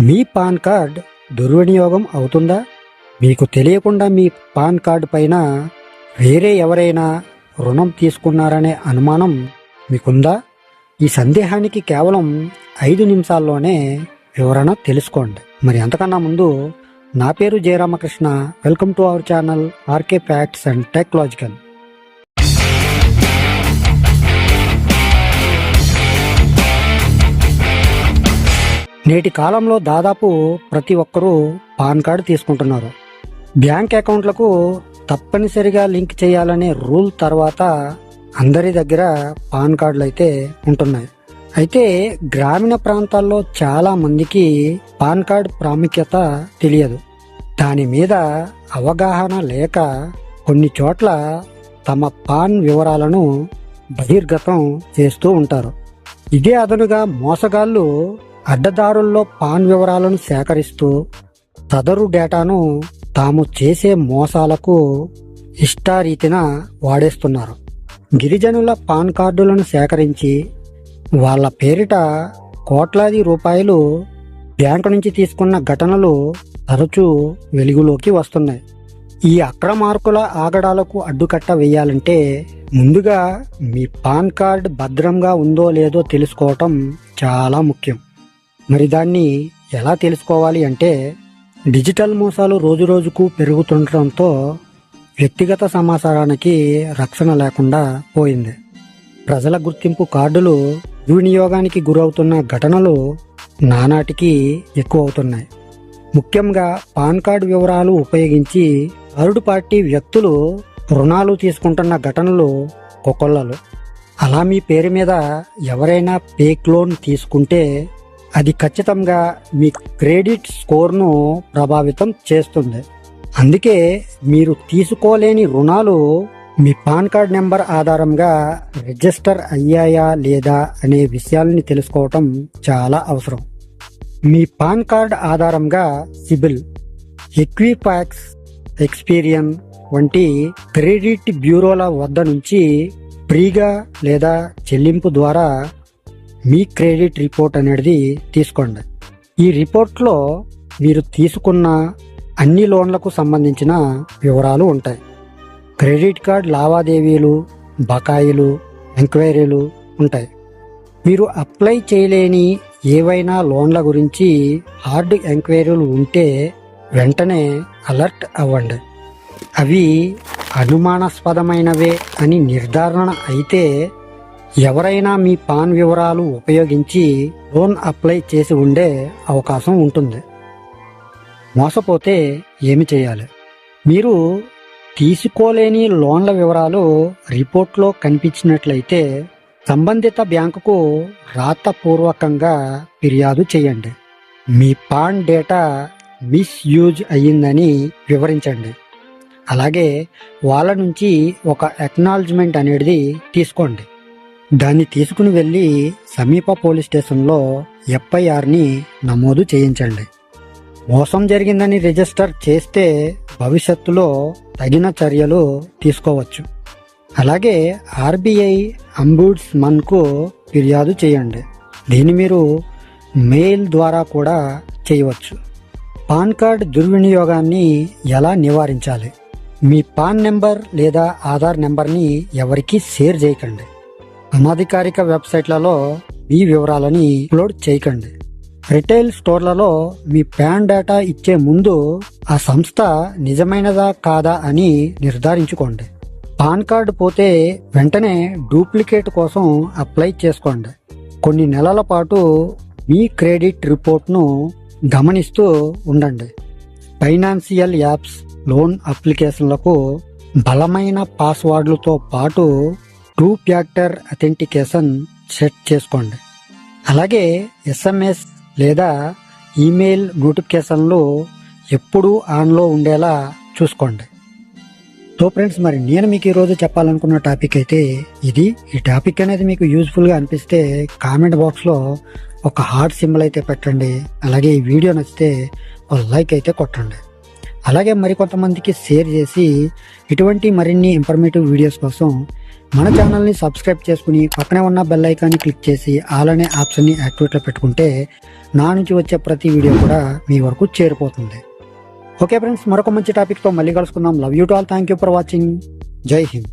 మీ pan card దుర్వినియోగం అవుతుందా? మీకు తెలియకుండా మీ పాన్ కార్డు పైన వేరే ఎవరైనా రుణం తీసుకున్నారనే అనుమానం మీకుందా? ఈ సందేహానికి కేవలం ఐదు నిమిషాల్లోనే వివరణ తెలుసుకోండి. మరి అంతకన్నా ముందు నా పేరు Jayaramakrishna. Welcome to our channel RK facts and technological. నేటి కాలంలో దాదాపు ప్రతి ఒక్కరూ పాన్ కార్డు తీసుకుంటున్నారు. బ్యాంక్ అకౌంట్లకు తప్పనిసరిగా లింక్ చేయాలనే రూల్ తర్వాత అందరి దగ్గర పాన్ కార్డులు అయితే ఉంటున్నాయి. అయితే గ్రామీణ ప్రాంతాల్లో చాలా మందికి పాన్ కార్డ్ ప్రాముఖ్యత తెలియదు. దాని మీద అవగాహన లేక కొన్ని చోట్ల తమ పాన్ వివరాలను బహిర్గతం చేస్తూ ఉంటారు. ఇదే అదనుగా మోసగాళ్ళు అడ్డదారుల్లో పాన్ వివరాలను సేకరిస్తూ సదరు డేటాను తాము చేసే మోసాలకు ఇష్టారీతిన వాడేస్తున్నారు. గిరిజనుల పాన్ కార్డులను సేకరించి వాళ్ళ పేరిట కోట్లాది రూపాయలు బ్యాంకు నుంచి తీసుకున్న ఘటనలు తరచూ వెలుగులోకి వస్తున్నాయి. ఈ అక్రమార్కుల ఆగడాలకు అడ్డుకట్ట వేయాలంటే ముందుగా మీ పాన్ కార్డ్ భద్రంగా ఉందో లేదో తెలుసుకోవటం చాలా ముఖ్యం. మరి దాన్ని ఎలా తెలుసుకోవాలి అంటే డిజిటల్ మోసాలు రోజురోజుకు పెరుగుతుండటంతో వ్యక్తిగత సమాచారానికి రక్షణ లేకుండా పోయింది. ప్రజల గుర్తింపు కార్డులు దుర్వినియోగానికి గురవుతున్న ఘటనలు నానాటికి ఎక్కువ అవుతున్నాయి ముఖ్యంగా పాన్ కార్డు వివరాలు ఉపయోగించి థర్డ్ పార్టీ వ్యక్తులు రుణాలు తీసుకుంటున్న ఘటనలు కొకొల్లలు అలా మీ పేరు మీద ఎవరైనా పేక్ లోన్ తీసుకుంటే అది ఖచ్చితంగా మీ క్రెడిట్ స్కోర్ను ప్రభావితం చేస్తుంది. అందుకే మీరు తీసుకోలేని రుణాలు మీ పాన్ కార్డ్ నెంబర్ ఆధారంగా రిజిస్టర్ అయ్యాయా లేదా అనే విషయాల్ని తెలుసుకోవటం చాలా అవసరం. మీ పాన్ కార్డ్ ఆధారంగా సిబిల్ ఎక్విపాక్స్ ఎక్స్పీరియన్ వంటి క్రెడిట్ బ్యూరోల వద్ద నుంచి ఫ్రీగా లేదా చెల్లింపు ద్వారా మీ క్రెడిట్ రిపోర్ట్ అనేది తీసుకోండి. ఈ రిపోర్ట్లో మీరు తీసుకున్న అన్ని లోన్లకు సంబంధించిన వివరాలు ఉంటాయి. క్రెడిట్ కార్డ్ లావాదేవీలు బకాయిలు ఎంక్వైరీలు ఉంటాయి. మీరు అప్లై చేయలేని ఏవైనా లోన్ల గురించి హార్డ్ ఎంక్వైరీలు ఉంటే వెంటనే అలర్ట్ అవ్వండి. అవి అనుమానాస్పదమైనవే అని నిర్ధారణ అయితే ఎవరైనా మీ పాన్ వివరాలు ఉపయోగించి లోన్ అప్లై చేసి ఉండే అవకాశం ఉంటుంది. మోసపోతే ఏమి చేయాలి? మీరు తీసుకోలేని లోన్ల వివరాలు రిపోర్ట్లో కనిపించినట్లయితే సంబంధిత బ్యాంకుకు రాతపూర్వకంగా ఫిర్యాదు చేయండి. మీ పాన్ డేటా మిస్యూజ్ అయ్యిందని వివరించండి. అలాగే వాళ్ళ నుంచి ఒక అక్నాలజ్మెంట్ అనేది తీసుకోండి. దాన్ని తీసుకుని వెళ్ళి సమీప పోలీస్ స్టేషన్లో ఎఫ్ఐఆర్ని నమోదు చేయించండి. మోసం జరిగిందని రిజిస్టర్ చేస్తే భవిష్యత్తులో తగిన చర్యలు తీసుకోవచ్చు. అలాగే ఆర్బీఐ అంబుడ్స్మన్కు ఫిర్యాదు చేయండి. దీన్ని మీరు మెయిల్ ద్వారా కూడా చేయవచ్చు. పాన్ కార్డ్ దుర్వినియోగాన్ని ఎలా నివారించాలి? మీ పాన్ నెంబర్ లేదా ఆధార్ నెంబర్ని ఎవరికీ షేర్ చేయకండి. అనధికారిక వెబ్సైట్లలో మీ వివరాలని అప్లోడ్ చేయకండి. రిటైల్ స్టోర్లలో మీ పాన్ డేటా ఇచ్చే ముందు ఆ సంస్థ నిజమైనదా కాదా అని నిర్ధారించుకోండి. పాన్ కార్డు పోతే వెంటనే డూప్లికేట్ కోసం అప్లై చేసుకోండి. కొన్ని నెలల పాటు మీ క్రెడిట్ రిపోర్ట్ను గమనిస్తూ ఉండండి. ఫైనాన్షియల్ యాప్స్ లోన్ అప్లికేషన్లకు బలమైన పాస్వర్డ్లతో పాటు టూ ఫ్యాక్టర్ అథెంటికేషన్ సెట్ చేసుకోండి. అలాగే ఎస్ఎంఎస్ లేదా ఈమెయిల్ నోటిఫికేషన్లు ఎప్పుడూ ఆన్లో ఉండేలా చూసుకోండి. సో ఫ్రెండ్స్ మరి నేను మీకు ఈరోజు చెప్పాలనుకున్న టాపిక్ అయితే ఇది. ఈ టాపిక్ అనేది మీకు యూజ్ఫుల్గా అనిపిస్తే కామెంట్ బాక్స్లో ఒక హార్ట్ సింబల్ అయితే పెట్టండి. అలాగే ఈ వీడియో నచ్చితే ఒక లైక్ అయితే కొట్టండి. అలాగే మరికొంతమందికి షేర్ చేసి ఇటువంటి మరిన్ని ఇన్ఫర్మేటివ్ వీడియోస్ కోసం మన ఛానల్ని సబ్స్క్రైబ్ చేసుకుని పక్కనే ఉన్న బెల్ ఐకాన్ని క్లిక్ చేసి ఆల్ అనే ఆప్షన్ని యాక్టివేట్లో పెట్టుకుంటే నా నుంచి వచ్చే ప్రతి వీడియో కూడా మీ వరకు చేరిపోతుంది. ఓకే ఫ్రెండ్స్ మరొక మంచి టాపిక్తో మళ్ళీ కలుసుకుందాం. Love you to all thank you for watching Jai Hind.